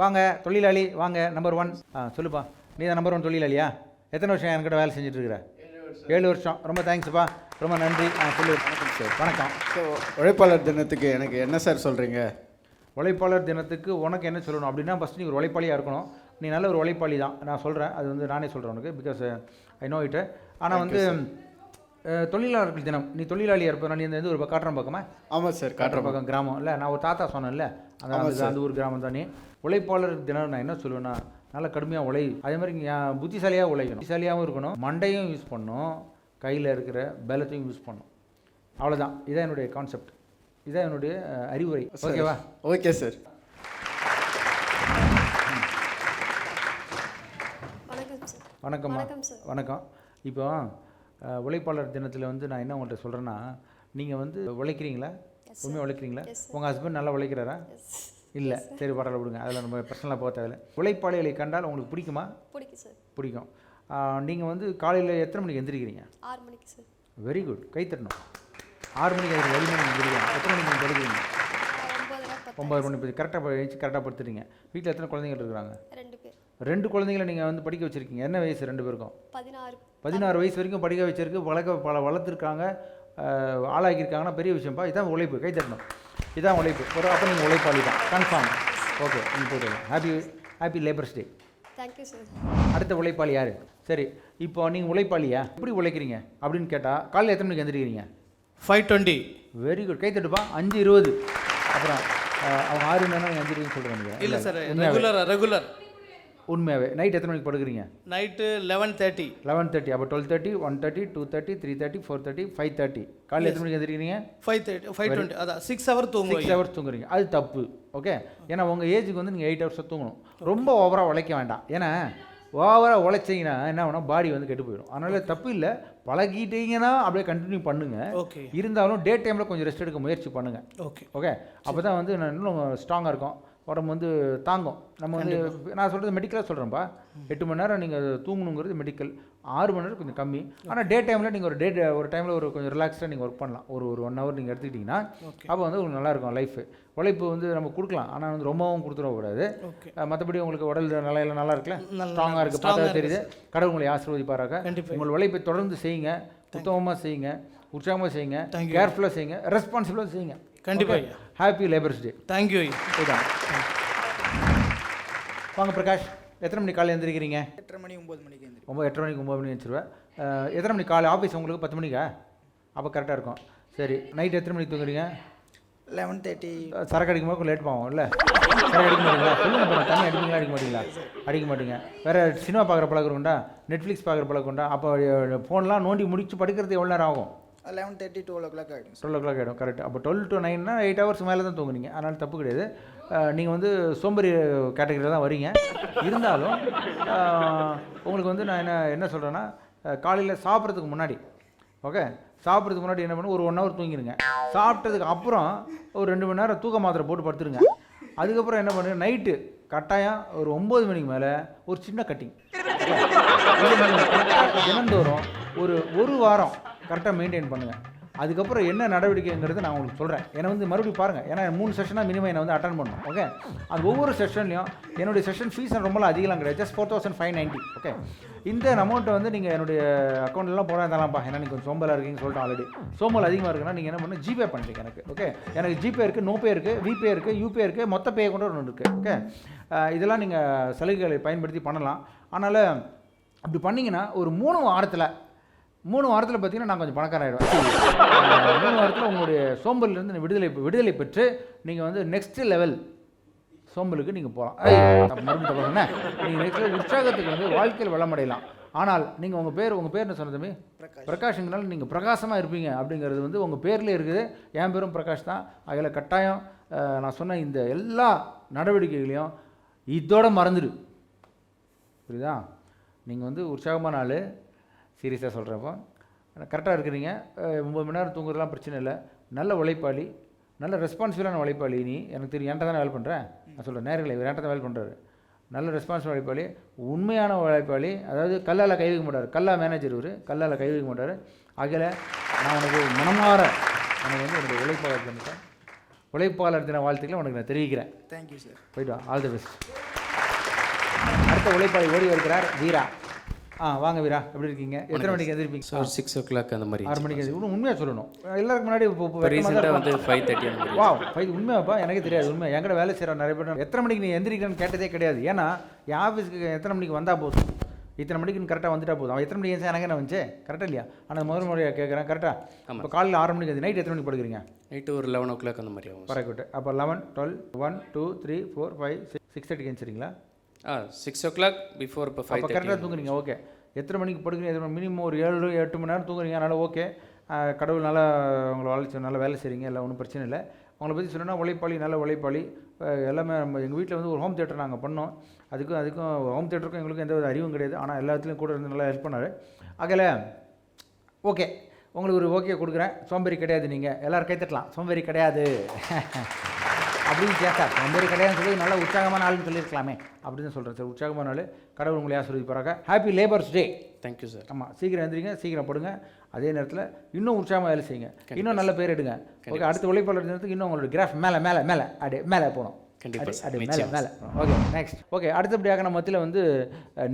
வாங்க தொழிலாளி வாங்க நம்பர் ஒன் ஆ சொல்லுப்பா. நீ தான் நம்பர் ஒன் தொழிலாளியா? எத்தனை வருஷம் என்கிட்ட வேலை செஞ்சுட்டு இருக்கிற ஏழு வருஷம். ரொம்ப தேங்க்ஸ்ப்பா ரொம்ப நன்றி. ஆ சொல்லு. வணக்கம் சார் வணக்கம். ஸோ உழைப்பாளர் தினத்துக்கு எனக்கு என்ன சார் சொல்கிறீங்க உழைப்பாளர் தினத்துக்கு உனக்கு என்ன சொல்லணும் அப்படின்னா ஃபஸ்ட் நீ ஒரு உழைப்பாளியாக இருக்கணும். நீ நல்ல ஒரு உழைப்பாளி தான். நான் சொல்கிறேன் அது வந்து நானே சொல்கிறேன் உனக்கு பிகாஸ் ஐ நோ இட்டு ஆனால் வந்து தொழிலாளர்கள் தினம். நீ தொழிலாளியாக இருப்ப நீ இந்த ஒரு காட்டுறேன் பக்கமா? ஆமாம் சார் காட்டுற பக்கம். கிராமம். இல்லை நான் ஒரு தாத்தா சொன்னேன்ல ஆமா அந்த- ஊர் கிராமம் தானே. உழைப்பாளர் தினம் நான் என்ன சொல்லுவேன்னா நல்லா கடுமையாக உழை. அதே மாதிரி புத்திசாலியாக உழைக்கணும். புத்திசாலியாகவும் இருக்கணும். மண்டையும் யூஸ் பண்ணணும். கையில் இருக்கிற பலத்தையும் யூஸ் பண்ணணும். அவ்வளோதான் இதான் என்னுடைய கான்செப்ட் இதான் என்னுடைய அறிவுரை. ஓகேவா? Okay sir. வணக்கம் வணக்கம் சார். வணக்கம். இப்போ உழைப்பாளர் தினத்தில் வந்து நான் என்ன உங்கள்கிட்ட சொல்கிறேன்னா நீங்கள் வந்து உழைக்கிறீங்களா? உண்மையாக உழைக்கிறீங்களா. உங்கள் ஹஸ்பண்ட் நல்லா உழைக்கிறாரா? இல்லை சரி பரவாயில்ல விடுங்க. அதில் நம்ம பர்சனலாக போக தேவையில்ல. உழைப்பாளிகளை கண்டால் உங்களுக்கு பிடிக்குமா? பிடிக்கும் சார் பிடிக்கும். நீங்கள் வந்து காலையில் எத்தனை மணிக்கு எந்திரிக்கிறீங்க? ஆறு மணிக்கு சார் வெரி குட் கை தட்டணும். ஆறு மணிக்கு அது வழி மணிக்கு எந்திரிக்கிறீங்க எத்தனை மணிக்கு படிக்கிறீங்க? ஒம்பது மணி கரெக்டாக எழுச்சி கரெக்டாக படுத்துறீங்க வீட்டில் எத்தனை குழந்தைங்க இருக்கிறாங்க? ரெண்டு பேர். ரெண்டு குழந்தைங்களை நீங்கள் வந்து படிக்க வச்சுருக்கீங்க. என்ன வயசு ரெண்டு பேருக்கும்? பதினாறு. பதினாறு வயசு வரைக்கும் படிக்க வச்சிருக்கு வளர்க்க பல வளர்த்துருக்காங்க. அஹ், ஆளாக்கியிருக்காங்கன்னா பெரிய விஷயம்ப்பா. இதான் உழைப்பு. கை தட்டணும். இதான் உழைப்பு. ஒரு அப்போ நீங்கள் உழைப்பாளி தான். கன்ஃபார்ம் ஓகே நீங்கள் போய்ட்டு happy happy labours day thank you sir அடுத்த உழைப்பாளி யார்? சரி. இப்போ நீங்கள் உழைப்பாளியா? எப்படி உழைக்கிறீங்க? அப்படின்னு கேட்டால் காலையில் எத்தனை மணிக்கு எந்திரிக்கிறீங்க? ஃபைவ் டுவெண்ட்டி வெரி குட் கை தட்டுப்பா. அஞ்சு இருபது. அப்புறம் அவங்க ஆறு மணி நேரம் எந்திரிக்கன்னு சொல்கிறேன் இல்லை சார் உண்மையாகவே ரெகுலர் ரெகுலர் உண்மையாகவே நைட் எத்தனை மணிக்கு படுக்கிறீங்க? Night eleven thirty eleven thirty அப்போ twelve thirty one thirty two thirty three thirty four thirty five thirty காலையில் எத்தனை மணிக்கு எந்திரிக்கிறீங்க? ஃபைவ் தேர்ட்டி ஃபைவ் டுவெண்ட்டி அதான் சிக்ஸ் ஹவர் சிக்ஸ் தூங்குவோம் ஹவர்ஸ் தூங்குறீங்க. அது தப்பு. ஓகே ஏன்னா உங்கள் ஏஜுக்கு வந்து நீங்கள் எயிட் ஹவர்ஸ் தூங்கணும். ரொம்ப ஓவராக உழைக்க வேண்டாம். ஏன்னா ஓவராக உழைச்சிங்கன்னா என்ன ஆகும் பாடி வந்து கெட்டு போயிடும். அதனால தப்பு இல்லை. பழகிட்டீங்கன்னா அப்படியே கண்டினியூ பண்ணுங்க. ஓகே இருந்தாலும் டே டைமில் கொஞ்சம் ரெஸ்ட் எடுக்க முயற்சி பண்ணுங்க. ஓகே ஓகே அப்போ தான் வந்து நான் இன்னும் ஸ்ட்ராங்காக இருக்கும். உடம்பு வந்து தாங்கும். நம்ம வந்து நான் சொல்கிறது மெடிக்கலாக சொல்கிறேன்ப்பா எட்டு மணி நேரம் நீங்கள் தூங்கணுங்கிறது மெடிக்கல் ஆறு மணி நேரம் கொஞ்சம் கம்மி. ஆனால் டே டைமில் நீங்கள் ஒரு டே ஒரு டைமில் ஒரு கொஞ்சம் ரிலாக்ஸ்டாக நீங்கள் ஒர்க் பண்ணலாம். ஒரு ஒரு ஒன் ஹவர் நீங்கள் எடுத்துக்கிட்டிங்கன்னா அப்போ வந்து உங்களுக்கு நல்லாயிருக்கும் லைஃப் உழைப்பு வந்து நம்ம கொடுக்கலாம். ஆனால் வந்து ரொம்பவும் கொடுத்துடக்கூடாது. மற்றபடி உங்களுக்கு உடல் நிலையில நல்லா இருக்குல்ல? ஸ்ட்ராங்காக இருக்குது பார்த்தா தெரியுது. கடவுள் உங்களை ஆசீர்வதிப்பாராக. உங்கள் உழைப்பை தொடர்ந்து செய்யுங்க. உத்தமமாக செய்யுங்க. உற்சாகமாக செய்யுங்க. கேர்ஃபுல்லாக செய்யுங்க. ரெஸ்பான்சிபிளாக செய்யுங்க. கண்டிப்பா ஐயா. ஹாப்பி லேபர்ஸ் டே தேங்க்யூ ஐயா. இதுதான் வாங்க பிரகாஷ் எத்தனை மணிக்கு காலையில் எழுந்திரிக்கிறீங்க எட்டரை மணி ஒம்பது மணிக்கு எழுந்திரி ஒம்பது எட்டரை மணிக்கு ஒம்பது மணி வச்சுருவேன் எத்தனை மணிக்கு காலை? ஆஃபீஸ் உங்களுக்கு பத்து மணிக்கா? அப்போ கரெக்டாக இருக்கும். சரி நைட் எத்தனை மணிக்கு தூங்குறீங்க? லெவன் தேர்ட்டி சரக்கு அடிக்கும் போது லேட் போகும் இல்லை? சரக்கு அடிக்க மாட்டீங்களா? சொல்லுங்க தண்ணி அடிப்பீங்களா அடிக்க மாட்டீங்களா? அடிக்க மாட்டீங்க. வேறு சினிமா பார்க்குற பழக்கம் உண்டா? நெட்ஃப்ளிக்ஸ் பார்க்குற பழக்கம் உண்டா? அப்போ ஃபோன்லாம் நோண்டி முடிச்சு படுக்கிறது எவ்வளோ நேரம் ஆகும்? Eleven thirty twelve o'clock ஆகிடும் டுவெல் ஓ கிளாக் ஆகிடும் கரெக்ட் அப்போ டுவெல் டு நைன்னா எயிட் ஹவர்ஸ் மேலே தான் தூங்குனீங்க. அதனால் தப்பு கிடையாது. நீங்கள் வந்து சோம்பேறி கேட்டகரியில் தான் வரீங்க. இருந்தாலும் உங்களுக்கு வந்து நான் என்ன என்ன சொல்கிறேன்னா காலையில் சாப்பிட்றதுக்கு முன்னாடி ஓகே சாப்பிட்றதுக்கு முன்னாடி என்ன பண்ணு ஒரு ஒன் ஹவர் தூங்கிடுங்க சாப்பிட்டதுக்கு அப்புறம் ஒரு ரெண்டு மணி நேரம் தூக்க மாத்திரை போட்டு படுத்துருங்க. அதுக்கப்புறம் என்ன பண்ணுங்க நைட்டு கட்டாயம் ஒரு ஒம்பது மணிக்கு மேலே ஒரு சின்ன கட்டிங் தினந்தோறும் ஒரு ஒரு வாரம் கரெக்டாக மெயின்டைன் பண்ணுங்கள் அதுக்கப்புறம் என்ன நடவடிக்கைங்கிறது நான் உங்களுக்கு சொல்கிறேன் ஏன்னா வந்து மறுபடியும் பாருங்கள் ஏன்னா மூணு செஷனாக மினிமம் என்னை வந்து அட்டன் பண்ணணும். ஓகே அது ஒவ்வொரு செஷன்லையும் என்னுடைய செஷன் ஃபீஸ் ரொம்பலாம் அதிகலாம் கிடையாது just four thousand five ninety okay இந்த அமௌண்ட்டை வந்து நீங்கள் என்னுடைய அக்கௌண்ட்லாம் போட தரலாம்ப்பா. ஏன்னா நீங்கள் கொஞ்சம் சோம்பலாக இருக்கீங்கன்னு சொல்லிட்டு ஆல்ரெடி சோம்பல் அதிகமாக இருக்குன்னா நீங்கள் என்ன பண்ணு ஜிபே பண்ணுறீங்க எனக்கு. ஓகே எனக்கு ஜிபே இருக்குது நோபே இருக்குது விபே இருக்குது யூபே இருக்குது மொத்த பே கொண்டு ஒன்று இருக்குது ஓகே இதெல்லாம் நீங்கள் சலுகைகளை பயன்படுத்தி பண்ணலாம். அதனால் அப்படி பண்ணிங்கன்னா ஒரு மூணு வாரத்தில் மூணு வாரத்தில் பார்த்தீங்கன்னா நான் கொஞ்சம் பணக்காரன் ஆகிடுவேன் மூணு வாரத்தில் உங்களுடைய சோம்பலிருந்து விடுதலை விடுதலை பெற்று நீங்கள் வந்து நெக்ஸ்ட் லெவல் சோம்பலுக்கு நீங்கள் போகலாம் மறுபடியும் தப்பு சொன்னேன் நீங்கள் நெக்ஸ்ட் உற்சாகத்துக்கு வந்து வாழ்க்கையில் வளமடையலாம் ஆனால் நீங்கள் உங்கள் பேர் உங்கள் பேர் என்ன சொன்ன தம்பி? பிரகாஷ்ங்கனால நீங்கள் பிரகாசமாக இருப்பீங்க அப்படிங்கிறது வந்து உங்கள் பேர்லேயே இருக்குது. என் பேரும் பிரகாஷ் தான். அதில் கட்டாயம் நான் சொன்ன இந்த எல்லா நடவடிக்கைகளையும் இதோட மறந்துடு. புரியுதா? நீங்கள் வந்து உற்சாகமான ஆள். சீரியஸாக சொல்கிறப்போ கரெக்டாக இருக்கிறீங்க. ஒம்பது மணி நேரம் தூங்குறதுலாம் பிரச்சனை இல்லை. நல்ல உழைப்பாளி. நல்ல ரெஸ்பான்சிபிளான உழைப்பாளி நீ. எனக்கு தெரியும் என்கிட்ட தானே வேலை பண்ணுறேன் நான் சொல்கிறேன் நேரில் இவர் என்கிட்ட தான் வேலை பண்ணுறாரு நல்ல ரெஸ்பான்சிபிள் உழைப்பாளி. உண்மையான உழைப்பாளி. அதாவது கல்லால் கை வைக்க மாட்டார். கல்லா மேனேஜர் இவர். கல்லால் கை வைக்க மாட்டார். ஆகல நான் உனக்கு மனமாற எனக்கு வந்து என்னுடைய உழைப்பாளர் பண்ணிட்டேன் உழைப்பாளர் தின வாழ்த்துக்களை உனக்கு நான் தெரிவிக்கிறேன். தேங்க்யூ சார் போயிட்டு ஆல் தி பெஸ்ட் அடுத்த உழைப்பாளி ஓடி வருகிறார் வீரா. ஆ வாங்க வீரா எப்படி இருக்கீங்க? எத்தனை மணிக்கு எதிர்ப்பீங்க ஸோ சிக்ஸ் ஓ கிளாக் அந்த மாதிரி. ஆறு மணிக்கு எதிர்ப்பு உண்மையாக சொல்லணும். எல்லாருக்கு முன்னாடி இப்போ ரீசெண்டாக. வந்து ஃபைவ் தேர்ட்டி வா ஃபைவ் உண்மையாப்பா? எனக்கு தெரியாது உண்மை. என்கிட்ட வேலை செய்கிற நிறைய பேர் எத்தனை மணிக்கு நீ எந்திரிக்கிறேன்னு கேட்டதே கிடையாது. ஏன்னா என் ஆஃபீஸ்க்கு எத்தனை மணிக்கு வந்தால் போதும்? இத்தனை மணிக்கு கரெக்டாக வந்துட்டா போதும். அவன் எத்தனை மணிக்கு எனக்கு என்ன வந்துச்சு? கரெக்டாக இல்லையா? ஆனால் முதல் முறையாக கேட்குறேன் கரெக்டாக இப்போ காலையில் ஆறு மணிக்கு நைட் எத்தனை மணிக்கு படுக்கிறீங்க? நைட்டு ஒரு லெவன் ஓ கிளாக் அந்த மாதிரி ஆகும். பரவாயில்ல அப்போ eleven twelve one two three four five six six தேர்ட்டிக்கு எழுந்திரிங்களா ஆ சிக்ஸ் ஓ கிளாக் பிஃபோர் இப்போ ஃபைவ் கரெக்டாக தூங்குறீங்க ஓகே எத்தனை மணிக்கு படுக்கிறீங்க? எத்தனை மினிமம் ஒரு ஏழு எட்டு மணி நேரம் தூங்குறீங்க. அதனால் ஓகே கடவுள் நல்லா உங்களை வளர்ச்சி நல்லா வேலை செய்கிறீங்க எல்லாம் ஒன்றும் பிரச்சனை இல்லை. உங்களை பற்றி சொல்லணும்னா உழைப்பாளி நல்ல உழைப்பாளி. எல்லாமே நம்ம எங்கள் வீட்டில் வந்து ஒரு ஹோம் தேட்டர் நாங்கள் பண்ணோம். அதுக்கும் அதுக்கும் ஹோம் தேட்டருக்கும் எங்களுக்கும் எந்த வித அறிவும் கிடையாது. ஆனால் எல்லாத்துலேயும் கூட இருந்து நல்லா ஹெல்ப் பண்ணார். அதில் ஓகே உங்களுக்கு ஒரு ஓகே கொடுக்குறேன். சோம்பேறி கிடையாது நீங்கள் எல்லோரும் கைத்தட்டலாம். சோம்பேறி கிடையாது. அப்படின்னு கேட்டா சோம்பேறி கிடையாதுன்னு சொல்லி நல்லா உற்சாகமான ஆளுன்னு சொல்லியிருக்கலாமே அப்படின்னு சொல்கிறேன் சார். உற்சாகமான ஆள். கடவுள் உங்களை ஆசீர்வதிப்பாராக happy labours day thank you sir ஆமாம் சீக்கிரம் எழுந்திரிங்க சீக்கிரம் படுங்க. அதே நேரத்தில் இன்னும் உற்சாகமாக வேலை செய்யுங்க. இன்னும் நல்ல பேர் எடுங்க. ஓகே அடுத்த உழைப்பாளர் தினத்துக்கு இன்னும் உங்களோட கிராஃப் மேலே மேலே மேலே அப்படியே மேலே போகணும். கண்டிப்பா. அப்படியே- சார், அப்படியே மேலே நிச்சயம் மேலே. ஓகே நெக்ஸ்ட் ஓகே அடுத்தபடியாக நம்ம மத்தியில் வந்து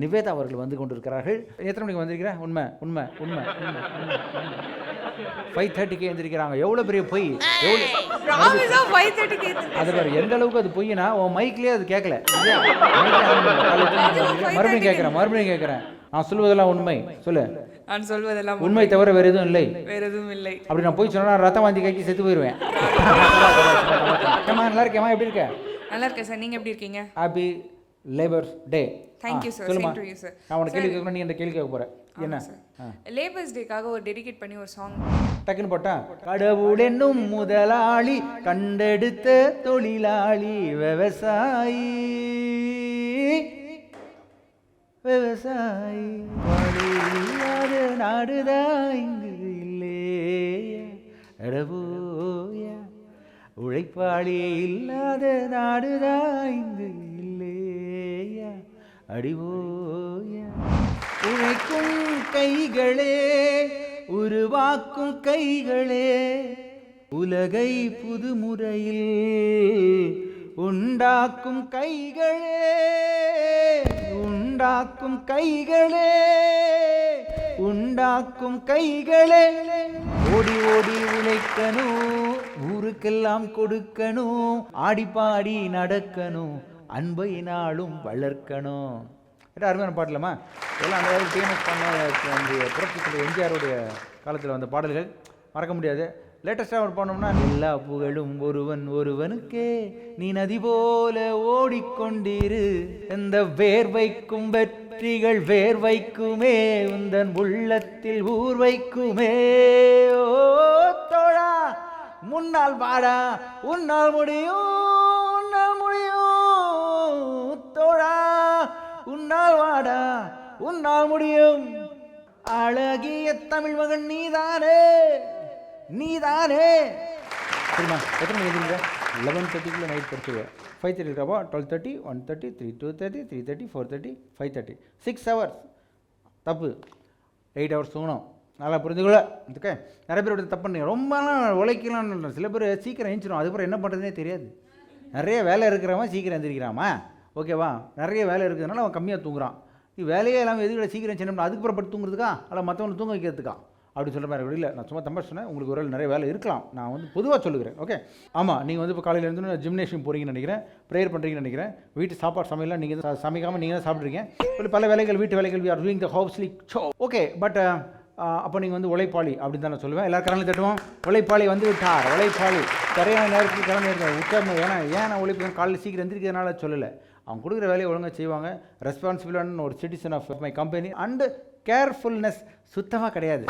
நிவேதா அவர்கள் வந்து கொண்டிருக்கிறார்கள். எத்தனை மணிக்கு வந்திருக்கிறேன்? உண்மை உண்மை உண்மை ஃபைவ் தேர்ட்டிக்கு எழுந்திருக்கிறாங்க எவ்வளோ பெரிய பொய்? எவ்வளோ அது பாரு எந்த அளவுக்கு அது பொய்னா உன் மைக்லயே அது கேட்கல மறுபடியும் கேட்குறேன் மறுபடியும் கேட்குறேன் நான் சொல்வதெல்லாம் உண்மை. சொல்லு. நான் சொல்வதெல்லாம் உண்மை. தவிர வேறு எதுவும் இல்லை. வேற எதுவும் இல்லை. அப்படி நான் போய் சொன்னா ரத்தம் வாந்தி கைக்கு செத்து போயிடுவேன் நல்லா இருக்கேம்மா எப்படி இருக்க? நல்லா இருக்கேன் சார். நீங்க எப்படி இருக்கீங்க? Happy labours day Thank you, sir. சொல்லுமா? You, sir. நான் உனக்கு கேள்வி கேட்கணும் நீ என்ன கேள்வி கேட்க போற. என்ன. லேபர்ஸ் டேக்காக ஒரு டெடிகேட் பண்ணி ஒரு சாங் டக்குன்னு போட்டா கடவுள் என்னும் முதலாளி கண்டெடுத்த தொழிலாளி விவசாயி விவசாயி நாடுதான் உழைப்பாளி இல்லாத நாடுதான் இங்கு இல்லையா? அடிவோயா? உழைக்கும் கைகளே உருவாக்கும் கைகளே உலகை புதுமுறையில் உண்டாக்கும் கைகளே உண்டாக்கும் கைகளே. உண்டாக்கும் கைகளே. ஓடி ஓடி உழைக்கணும். ஊருக்கெல்லாம் கொடுக்கணும். ஆடி பாடி நடக்கணும். அன்பை நாளும் வளர்க்கணும். ஏட்டா அருமையான பாடலாமா? எல்லாம் அந்த காலத்தில் டிஎன்எஸ் பண்ண அந்த புரட்சித்தில் எம்ஜிஆருடைய காலத்தில் வந்த பாடல்கள். மறக்க முடியாது. லேட்டஸ்ட்டாக ஒரு பண்ணோம்னா எல்லா புகழும் ஒருவன் ஒருவனுக்கே. நீ நதி போல ஓடிக்கொண்டிரு. எந்த வேர்வைக்கும் வெற்றிகள் வேர்வைக்குமே உந்தன் உள்ளத்தில் ஊர் வைக்குமே ஓ தோழா முன்னால் பாடா உன்னால் முடியும் உன்னால் முடியும். தோழா உன்னால் வாடா உன்னால் முடியும். அழகிய தமிழ் மகன் நீதானே நீதானே. சரிம்மா எத்தனை மணி லெவன் தேர்ட்டிக்குள்ளே நைட் படிச்சுடுவேன் ஃபைவ் தேர்ட்டி இருக்கப்போ twelve thirty one thirty three two thirty three thirty four thirty five thirty six hours தப்பு. எயிட் ஹவர்ஸ் தூங்கணும். நல்லா புரிஞ்சுக்கல ஓகே நிறைய பேர் தப்பு பண்ணி ரொம்பலாம் உழைக்கலாம்னு சில பேர் சீக்கிரம் எழுந்திரும் அதுக்கப்புறம் என்ன பண்ணுறதுனே தெரியாது. நிறைய வேலை இருக்கிறவன் சீக்கிரம் எழுந்திரிக்கிறாமா ஓகேவா நிறைய வேலை இருக்கிறதுனால அவன் கம்மியாக தூங்குறான். நீ வேலையே இல்லாமல் எதுக்கு சீக்கிரம் சின்ன அதுக்கப்புறம் பட்டு தூங்குறதுக்கா? அல்ல மற்றவங்களை தூங்க வைக்கிறதுக்கா? அப்படின்னு சொல்கிற மாதிரி இல்லை. நான் சும்மா தம்பா சொன்னேன் உங்களுக்கு ஒரு நிறைய வேலை இருக்கலாம். நான் வந்து பொதுவாக சொல்லுகிறேன். ஓகே ஆமாம் நீங்கள் வந்து இப்போ காலையில் இருந்து ஜிம்னேஷியம் போகிறீங்கன்னு நினைக்கிறேன் ப்ரேயர் பண்ணுறீங்கன்னு நினைக்கிறேன். வீட்டு சாப்பாடு சமையலாம் நீங்கள் தான் சமைக்காமல் நீங்கள் தான் சாப்பிட்றீங்க இப்படி பல வேலைகள் வீட்டு வேலைகள் we are doing the household show okay but அப்போ நீங்கள் வந்து உழைப்பாளி அப்படின்னு தான் நான் சொல்லுவேன். எல்லாரும் கரங்களை தட்டுவோம். உழைப்பாளி வந்து விட்டார். உழைப்பாளி. சரியான நேரத்துக்கு கிளம்பி இருக்காங்க உட்கார்ந்து ஏன்னா ஏன் நான் உழைப்பு காலையில் சீக்கிரம் எந்திரிக்கிறதுனால சொல்லலை. அவங்க கொடுக்குற வேலையை ஒழுங்காக செய்வாங்க. ரெஸ்பான்சிபிளான ஒரு citizen of my company and carefulness சுத்தமாக கிடையாது.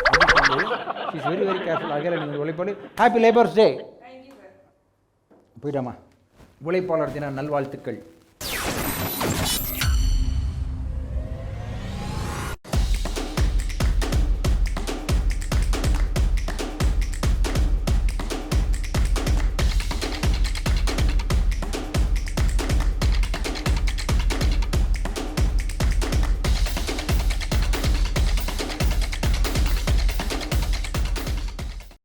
இஸ் வெரி வெரி கேர்ஃபுல் ஆகிய நீங்கள் உழைப்பாளி ஹாப்பி லேபர்ஸ் டே போயிட்டாமா உழைப்பாளர் தின நல்வாழ்த்துக்கள்.